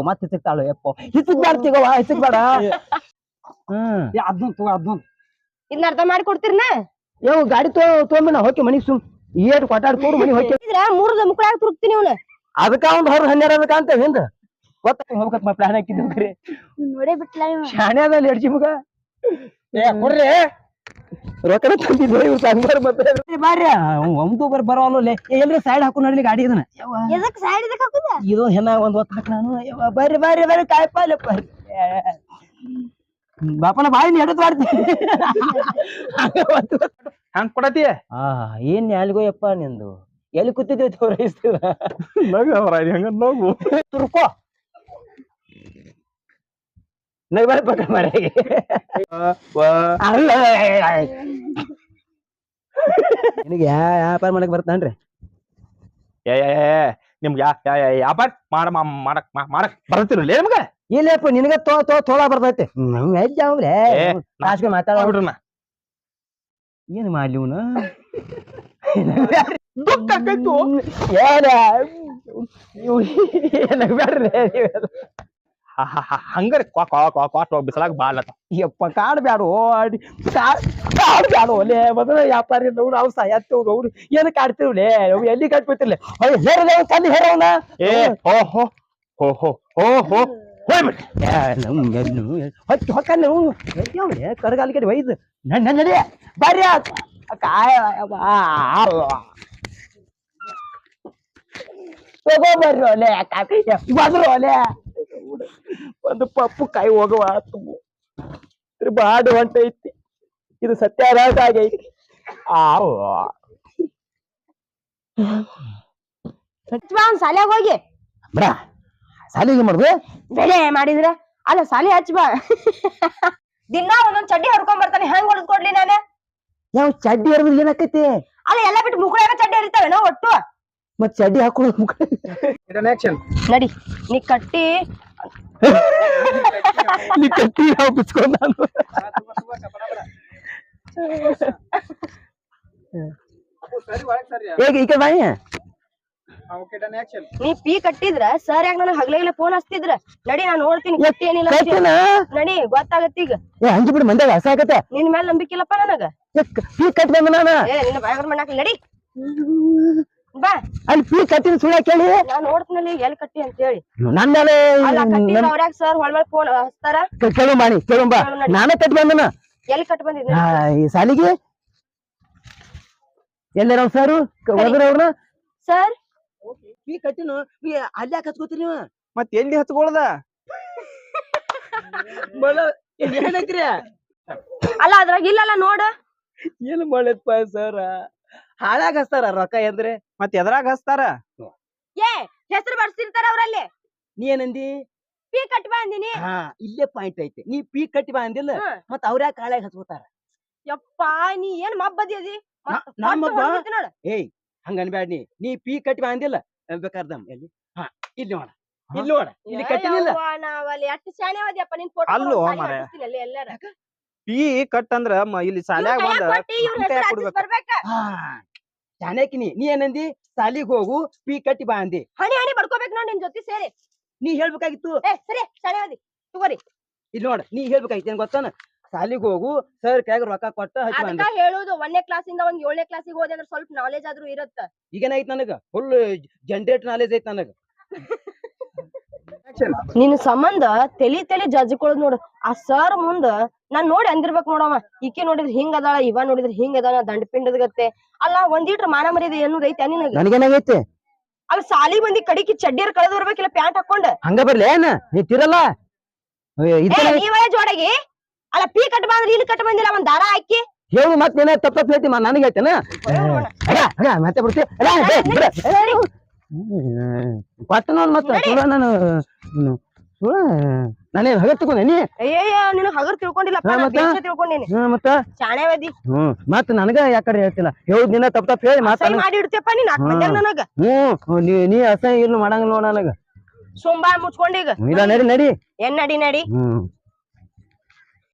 ಯಪ್ಪ ಮತ್ತೆ ಹಿಚ್ಚಕ್ತಾಳು ಯಪ್ಪ ಹಿಚ್ಚಕ್ ಬೇಡ ತಿಗವ ಬೇಡ ಹ್ಮ್. ಅದ್ನೊಂದ್ ತಗೋ ಅದ್ನೊಂದ್. ಇದನ್ನ ಅರ್ಧ ಮಾಡಿ ಕೊಡ್ತೀರನ ಯಾವ ಗಾಡಿ ತೋ ತೊಗೊಂಬ ಹೋಕಿ ಹೋಗಿ ಮನಿಗ್ ಸುಮ್. ಏಟ್ ಕೊಟ್ಟಾಡ್ ತೋರು ಮನಿ ಹೋಗಿ ಇದ್ರ ಮೂರ್ ಮುಕ್ಕಳಾಗ ತುರುಕ್ತೀನಿ ಇವನು. ಅದಕ್ಕ ಒಂದ್ ಹೊರ ಹನ್ನೆರಡು ಅದಕ್ಕ ಅಂತ ಹಿಂದ. ಗೊತ್ತ ಹೋಗ್ಬೇಕತ್ ಪ್ಲಾನ್ ಹಾಕಿದ್ರಿ ನೋಡೇ ಬಿಟ್ಲ ಶಾಣೆ ಅದ ಎಡ್ಜಿ ಮಗ. ಏ ಕೊಡ್ರಿ. ರೊಕ್ಕನ ತಂದಿದ್ರು ಇವ್ರು ಸಂಗಾರ ಮತ್ತೆ ಬಾರ್ಯ ಒಂದು ಬರ್ ಬರೋಲ್ಲ ಎಲ್ರಿ ಸೈಡ್ ಹಾಕೊಂಡು ನಡ್ಲಿ ಗಾಡಿ ಇದನ್ನ. ಯವ್ವ, ಎದಕ್ ಸೈಡ್ ಇದಕ್ ಹಾಕುದ? ಇದು ಹೆಣ್ಣ ಒಂದ್ ಹೊತ್ತಬೇಕು ನಾನು. ಬರ್ರಿ ಬರ್ರಿ ಬರ್ರಿ ಕಾಯ್ಪಾಲೆ ಬರ್ರಿ. ಬಾಪನ ಬಾಯಿ ಎಡತ್ ಮಾಡ್ತೀನಿ ಹಂಗ್ ಕೊಡತಿ ಆ ಏನ್ ಎಲ್ಗೋ ಯಪ್ಪ ನಿಂದು. ಎಲ್ಲಿ ಕೂತಿದ್ದೆ ತೋರಿಸ್ತೀವ ನಗ ಹಂಗ ನೋವು ತುರ್ಕೋ. ನಗ್ಬಾರ ಪಕ್ಕ ಮರೆಗೆ ಅಲ್ಲ ನಿನಗೆ ಯಾ ವ್ಯಾಪಾರ ಮಾಡಕ್ ಬರ್ತಾನ್ರಿ ಏ ನಿಮ್ಗೆ ಯಾ ಯಾ ವ್ಯಾಪಾರ ಮಾಡ ಮಾ- ಮಾಡಕ್ ಮಾಡಕ್ ಬರ್ತಿರಲ್ಲ ನಿಮ್ಗ? ಇಲ್ಲಪ್ಪ ನಿನಗ ತೋ ತೋ ತೋಳ ಬರ್ತೈತಿ. ನಮ್ ಹೆಜ್ಜೆ ಅವ್ರೆ ಏ, ನಾಚ್ಕೊಂಡ್ ಮಾತಾಡ. ಬಿಡ್ರನ ಏನ್ ಮಾಡ್ಲಿ ಇವನು? ದುಃಖ ಏನ? ಹ- ಹಂಗಾರೆ ಕ್ವಾ ಕ್ವಾ ಕ್ವಾ ಕ್ವಾಟ್ ಬಿಸಲಾಗ ಬಾಲತ್ತ ಯಪ್ಪ ಕಾಡ್ ಬ್ಯಾಡು ಅಡಿ ಕಾಡ್ ಕಾಡ್ ಬ್ಯಾಡು ಒಲೆ ಮೊದಲ ವ್ಯಾಪಾರಿ ನೋಡು ಅವ್ ಸಾಯತ್ತವ್ ನೋಡು ಏನು ಕಾಡ್ತಿರ್ಲೆ ಅವ್ ಎಲ್ಲಿ ಕಾಡ್ಬಿಟ್ಟಿರ್ಲೆ ಅಯ್ಯ ಹೇರಲ್ಲ ತಂದು ಹೇರವನ ಏ ಹೋ ಹೋ ಹೋ ಹೋ ಹೋ ಹೋ ಹೋಗ್ಬಿಡ್ರಿ ಹೊಚ್ಚ ಹೊಕ್ಕಲ್ಲ ಎದ್ದೇವ್ರೆ ಕರಗಾಲಿ ಕಡೆ ಒಯ್ದು ನನ್ ನನ್ ನಡಿ ಬರ್ರಿ ಕಾಯ ತಗೋ ಬರ್ರಿ ಒಲೆ ಬಂದ್ರು ಒಲೆ ಒಂದು ಪಪ್ಪು ಕಾಯಿ ಹೋಗುವ ಬಾಡು ಹೊಂಟೈತಿ ಇದು ಸತ್ಯಾನಾಶ ಆಗೈತಿ. ಆವ್ ಬಾ ಅವ್ನ್ ಸಾಲ್ಯಾಗ ಹೋಗಿ. ಬಡ. ಸಾಲಿಗೆ ಮಾಡುದು? ಬೆಳೆ ಮಾಡಿದ್ರ? ಅಲ್ಲ ಸಾಲಿ ಹಚ್ಚ ಬಾ. ದಿನಾ ಒಂದೊಂದ್ ಚಡ್ಡಿ ಹರ್ಕೊಂಡ್ ಬರ್ತಾನೆ. ಹೆಂಗ್ ಹೊಡೆದ್ ಕೊಡ್ಲಿ ನಾನು? ಯಾವ ಚಡ್ಡಿ ಹರಿದ್ರೆ ಏನಾಕೈತಿ? ಅಲ್ಲ ಎಲ್ಲ ಬಿಟ್ಟು ಮುಗುಳಾಗ ಚಡ್ಡಿ ಹರಿತಾವೇನೋ ಒಟ್ಟು? ಮತ್ ಚಡ್ಡಿ ಹಾಕೊಳ್ಳೋದು ಮುಖ ನಡಿ ನೀ ಕಟ್ಟಿ ನೀ ಕಟ್ಟಿ ನಾವು ಬಿಚ್ಕೊಂಡ ನಾನು. ಹೇಗೆ ಈ ಕಡೆ ಬಾಯಿ? ನೀ ಪಿ ಕಟ್ಟಿದ್ರ ಸರ್ ಯಾಕ ನನಗ್ ಹಗ್ಲಾಗ್ಲೆ ಫೋನ್ ಹಚ್ತಿದ್ರ? ನಡಿ ನಾನು ನೋಡ್ತೀನಿ ಅಂತ. ನಡಿ ಗೊತ್ತಾಗತ್ತ ಈಗ. ಏ ಹಂಚಿ ಬಿಡು ಮಂದ್ಯಾಗ ಹಸ ಆಗತ್ತ ನಿನ್ ಮೇಲೆ ನಂಬಿಕೆ ಇಲ್ಲಪ್ಪ ನನಗ. ಪೀ ಕಟ್ಟಿ ಬಂದ ನಾನು ಏ ನಿನ್ನ ಬಾಯ್ ಮಣ್ಣಾಕ ನಡಿ. ಬಾ. ಅಲ್ಲಿ ಪೀ ಕಟ್ಟಿನ ಸುಳ್ಳ ಕೇಳಿ. ನಾನ್ ನೋಡ್ತೀನಿ ಎಲ್ಲಿ ಕಟ್ಟಿ ಅಂತ ಹೇಳಿ. ನನ್ನ ಮೇಲೆ ಅವ್ರ್ಯಾಗ ಸರ್ ಹೊಳ್ಮೇಲೆ ಫೋನ್ ಹಚ್ತಾರ? ಕೇಳು ಮಾಡಿ ಕೇಳುಂಬ ನಾನೇ ಕಟ್ಟಿ ಬಂದನ. ಎಲ್ ಕಟ್ ಬಂದಿದ್ನಿ? ಆ, ಈ ಸಾಲಿಗೆ? ಎಲ್ಲರ ಸರ್. ಹೋದ್ರ ಅವ್ರನ್ನ? ಸರ್ ಪೀ ಕಟ್ಟಿನ ಅಲ್ಲಿ ಯಾಕೆ ಹಚ್ಕೋತೀರಿ ನೀವು? ಮತ್ ಎಲ್ಲಿ ಹಚ್ಕೊಳ್ದ ಏನೈತ್ರಿ ಅಲ್ಲ ಅದ್ರಾಗ ಇಲ್ಲಲ್ಲ ನೋಡ. ಏನ್ ಮಾಡಪ್ಪ ಸರ್ ಹಾಳಾಗ ಹಚ್ತಾರ ರೊಕ್ಕ ಎಂದ್ರೆ ಮತ್ ಎದ್ರಾಗ ಹಚ್ತಾರ? ಏ ಹೆಸರು ಬರ್ಸಿರ್ತಾರ ಅವ್ರಲ್ಲಿ. ನೀ ಏನಂದಿ? ಪೀ ಕಟ್ಟಿ ಬಾ ಅಂದಿನಿ. ಹಾ ಇಲ್ಲೇ ಪಾಯಿಂಟ್ ಐತೆ. ನೀ ಪೀ ಕಟ್ಟಿ ಬಾ ಅಂದಿಲ್ಲ ಹ್ಮ್. ಮತ್ ಅವ್ರ ಯಾಕೆ ಹಾಳಾಗ ಹಸ್ಕೋತಾರ ಯಪ್ಪ ನೀ ಏನ್ ಮಬ್ಬದಿ ಅದಿ ನಾ- ನಾ ಮಬ್ಬ? ಏಯ್ ಹಂಗ ಅನ್ಬ್ಯಾಡ ನೀ. ನೀ ಪೀ ಕಟ್ಟಿ ಬಾ ಅಂದಿಲ್ಲ? ಬೇಕಾರ್ದಮ್ ಎಲ್ಲಿ? ಹಾ ಇಲ್ಲಿ ನೋಡ. ಇಲ್ಲಿ ನೋಡ. ಇಲ್ಲಿ ಕಟ್ಟಿಲ್ಲ ನಾವಲ್ಲಿ ಎಷ್ಟು ಶಾಣೆ ಅದಿಯಪ್ಪ ನಿನ್ ಫೋಟೋ ಅಲ್ಲೋ ಮಾರ ಎಲ್ಲಾರ. ಪೀ ಕಟ್ ಅಂದ್ರ ಮ- ಇಲ್ಲಿ ಸಾಲ್ಯಾಗ ಒಂದ್. ಬರ್ಬೇಕ. ಹಾ ಜಾನೇಕಿ ನೀ ಏನಂದಿ? ಸಾಲಿಗ್ ಹೋಗು ಪೀ ಕಟ್ಟಿ ಬಾ ಅಂದಿ. ಹಣಿ ಹಣಿ ಬಡ್ಕೋಬೇಕು ನೋಡಿ ನಿನ್ ಜೊತೆ ಸೇರಿ. ನೀ ಹೇಳ್ಬೇಕಾಗಿತ್ತು. ಏ ಸರಿ ಶಾಣೆ ಅದಿ ತಗೋರಿ. ಇಲ್ಲಿ ನೋಡ ನೀ ಹೇಳ್ಬೇಕಾಗಿತ್ತು ಏನ್ ಗೊತ್ತಾನ? ಸಾಲಿಗ್ ಹೋಗು ಸರ್ ಕೈಯಾಗ ರೊಕ್ಕ ಕೊಟ್ಟ ಹಚ್ಚಿ ಒಂದೇ ಅದಕ್ಕ ಹೇಳುದು ಒಂದನೇ ಕ್ಲಾಸಿಂದ ಒಂದ್ ಏಳನೇ ಕ್ಲಾಸಿಗೆ ಹೋದೆ ಅಂದ್ರೆ ಸ್ವಲ್ಪ ನಾಲೆಜ್ ಆದ್ರೂ ಇರತ್ತ. ಈಗೇನಾಯ್ತು ನನಗ? ಫುಲ್ ಜನರೇಟ್ ನಾಲೆಜ್ ಐತ್ ನನಗ. ನಿನ್ ಸಂಬಂಧ ತಲಿ ತಲಿ ಜಜ್ಕೊಳ್ಳೋದ್ ನೋಡು. ಆ ಸರ್ ಮುಂದ ನಾನ್ ನೋಡಿ ಅಂದಿರ್ಬೇಕ್ ನೋಡವ ಈಕೆ ನೋಡಿದ್ರ ಹಿಂಗ ಅದಾಳ ಇವ ನೋಡಿದ್ರ ಹಿಂಗ ಅದಾಳ ದಂಡಪಿಂಡದ ಗತ್ತೆ ಅಲ್ಲ ಒಂದೀಟ್ರ ಮಾನ ಮರ್ಯಾದೆ ಏನು ಐತೆ ನಿನಗ? ನನಗೇನಾಗೈತಿ? ಅಲ್ಲಿ ಸಾಲಿ ಮಂದಿ ಕಡಿಕಿ ಚಡ್ಡಿಯರ್ ಕಳೆದ್ ಬರ್ಬೇಕಿಲ್ಲ ಪ್ಯಾಂಟ್ ಹಾಕೊಂಡ್? ಹಂಗ ಬರ್ಲಿ ಏನ? ನೀ ತಿರಲ್ಲ. ನೀವೇ ಜೋಡಗಿ. ಅಲ್ಲ ಪೀ ಕಟ್ ಬಂದ್ರೆ ಇಲ್ಲಿ ಕಟ್ ಬಂದಿಲ್ಲ ಒಂದ್ ದಾರ ಹಾಕಿ. ಹೇಳು ಮತ್ತೆ ನೀನ ತಪ್ಪ ನನಗೆ ಹೇಳ್ತೇನ? ಮತ್ತೆ ಬಿಡ್ತಿ. ಅಲ್ಲ. ಕೊಟ್ಟ ನೋಡ್ ಮತ್ತ ಸುಳ ನಾನು ಸುಳ ನಾನೇನ್ ಹಗರ್ ತಗೊಂಡೆ ನೀ? ಅಯ್ಯಯ್ಯ ನೀನು ಹಗರ್ ತಿಳ್ಕೊಂಡಿಲ್ಲಪ್ಪ ಹಾ, ನಾ ಮತ್ತ? ತಿಳ್ಕೊಂಡಿನಿ. ಹ್ಮ್, ಮತ್ತ? ನನಗ ಯಾಕಡೆ ಹೇಳ್ತಿಲ್ಲ? ಹೇಳುದ್ ನಿನ್ನ ತಪ್ಪ ತಪ್ಪ ಹೇಳಿ ಮಾತ ಸೈ ಮಾಡಿ ಇಡ್ತೀಯಪ್ಪ ನೀ ನಾಲ್ಕು ಮಂದ್ಯಾಗ ನನಗ. ಹ್ಮ್ ನೀ ನೀ ಅಸಹ್ಯ ಏನು ಮಾಡಂಗಿಲ್ಲ ನೋಡ ನನಗ. ಸುಂಬಾ ಮುಚ್ಕೊಂಡೀಗ ಇಲ್ಲ ನಡಿ ನಡಿ. ಏನ್ ನಡಿ ನಡಿ? ಹ್ಮ್.